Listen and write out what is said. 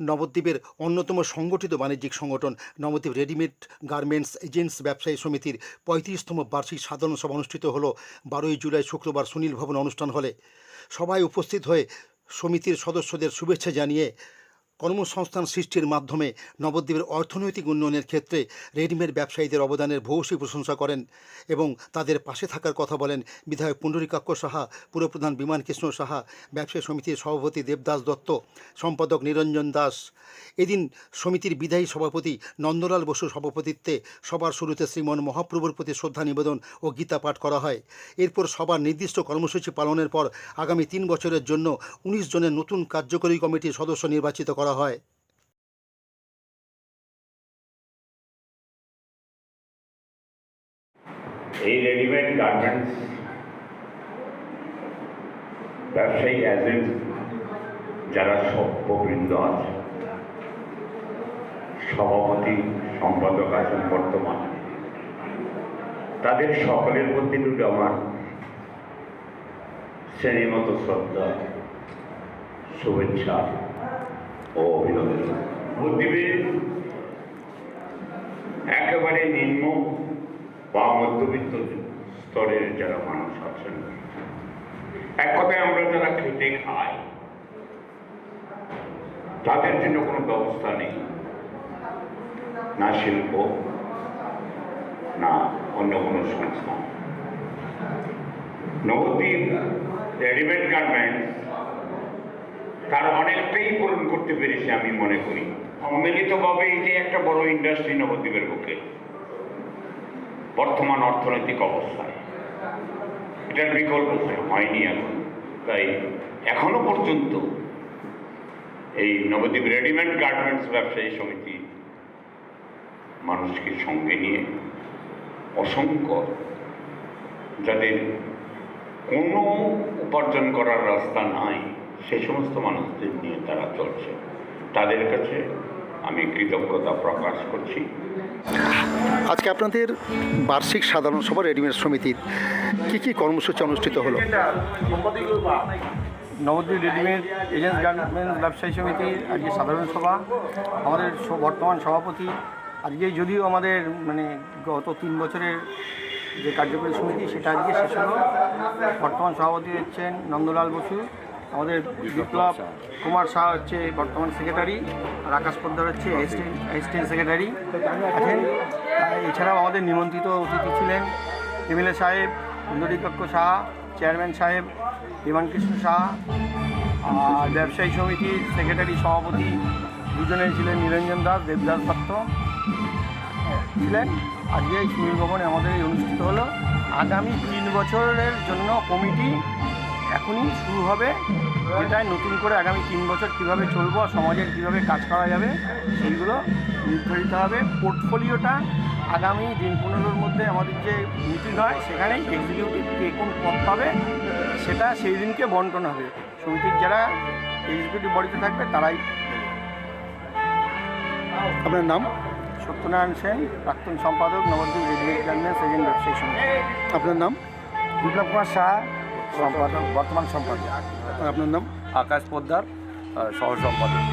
নবদ্বীপের অন্যতম সংগঠিত বাণিজ্যিক সংগঠন নবদ্বীপ রেডিমেড গার্মেন্টস এজেন্টস ব্যবসায়ী সমিতির পঁয়ত্রিশতম বার্ষিক সাধারণ সভা অনুষ্ঠিত হল বারোই জুলাই শুক্রবার সুনীল ভবন অনুষ্ঠান হলে। সবাই উপস্থিত হয়ে সমিতির সদস্যদের শুভেচ্ছা জানিয়ে কর্মসংস্থান সৃষ্টির মাধ্যমে নবদ্বীপের অর্থনৈতিক উন্নয়নের ক্ষেত্রে রেডিমেড ব্যবসায়ীদের অবদানের ভূয়সী প্রশংসা করেন এবং তাদের পাশে থাকার কথা বলেন বিধায়ক পুণ্ডরীকাক্ষ সাহা, পুরপ্রধান বিমান কৃষ্ণ সাহা, ব্যবসায়ী সমিতির সভাপতি দেবদাস দত্ত, সম্পাদক নিরঞ্জন দাস। এদিন সমিতির বিদায়ী সভাপতি নন্দলাল বসুর সভাপতিত্বে সবার শুরুতে শ্রীমন মহাপ্রভুর প্রতি শ্রদ্ধা নিবেদন ও গীতা পাঠ করা হয়। এরপর সবার নির্দিষ্ট কর্মসূচি পালনের পর আগামী তিন বছরের জন্য উনিশ জনের নতুন কার্যকরী কমিটির সদস্য নির্বাচিত করা হয়। এই রেডিমেড গার্মেন্টস ব্যবসায়ী যারা সভ্যবৃন্দ আছে, সভাপতি, সম্পাদক আছেন বর্তমান, তাদের সকলের প্রতি দুটো আমার শ্রেণীমতো শ্রদ্ধা, শুভেচ্ছা। ও অভিনন্দন বুদ্ধিবে একেবারে নিম্ন বা মধ্যবিত্ত স্তরের যারা মানুষ আছেন, এক কথায় আমরা যারা খেটে খাই, তাদের জন্য কোনো ব্যবস্থা নেই। না শিল্প, না অন্য কোনো সংস্থা। নবদ্বীপ, রেডিমেড গার্মেন্টস তার অনেকটাই পূরণ করতে পেরেছে আমি মনে করি। সম্মিলিতভাবে এটি একটা বড় ইন্ডাস্ট্রি নবদ্বীপের বুকে। বর্তমান অর্থনৈতিক অবস্থায়। এটার বিকল্প হয়নি এখন। তাই এখনও পর্যন্ত এই নবদ্বীপ রেডিমেড গার্মেন্টস ব্যবসায়ী সমিতি মানুষকে সঙ্গে নিয়ে অসংখ্য যাদের কোনো উপার্জন করার রাস্তা নাই সে সমস্ত মানুষদের নিয়ে তারা চলছে। তাদের কাছে আমি কৃতজ্ঞতা প্রকাশ করছি। আজকে আপনাদের বার্ষিক সাধারণ সভা রেডিমেড সমিতির কী কী কর্মসূচি অনুষ্ঠিত হলো? নবদ্বীপ রেডিমেড এজেন্টস গার্মেন্টস ব্যবসায়ী সমিতির আজকে সাধারণ সভা। আমাদের বর্তমান সভাপতি আজকে যদিও আমাদের মানে গত তিন বছরের যে কার্যকরী সমিতি সেটা আজকে শেষ হলো। বর্তমান সভাপতি হচ্ছেন নন্দলাল বসু। আমাদের বিপ্লব কুমার শাহ হচ্ছে বর্তমান সেক্রেটারি আর আকাশ পোদ্দার হচ্ছে অ্যাসিস্ট্যান্ট সেক্রেটারি আছেন। এছাড়াও আমাদের নিমন্ত্রিত অতিথি ছিলেন এমএলএ সাহেব সুন্দরীকক্ষ শাহ চেয়ারম্যান সাহেব বিমানকৃষ্ণ শাহ আর ব্যবসায়ী সমিতির সেক্রেটারি সভাপতি দুজনে ছিলেন নিরঞ্জন দাস, দেবদাস দত্ত ছিলেন। আজকে এই সুনীল ভবনে আমাদের এই অনুষ্ঠিত হলো। আগামী তিন বছরের জন্য কমিটি এখনই শুরু হবে। যেটায় নতুন করে আগামী তিন বছর কীভাবে চলবো আর সমাজের কীভাবে কাজ করা যাবে সেইগুলো নির্ধারিত হবে। পোর্টফোলিওটা আগামী দিন পনেরোর মধ্যে আমাদের যে মিটিং হয় সেখানেই এক্সিকিউটিভ কে কোন পদ পাবে সেটা সেই দিনকে বন্টন হবে। সমিতির যারা এক্সিকিউটিভ বডিতে থাকবে তারাই আপনার নাম? সত্যনারায়ণ সেন প্রাক্তন সম্পাদক নবদ্বীপ রেডিমেড গার্মেন্টস এজেন্ট ব্যবসায়ী সমিতি। আপনার নাম? বিপ্লব কুমার শাহ সম্পাদক। বর্তমান সম্পাদক। আপনার নাম? আকাশ পোদ্দার সহ সম্পাদক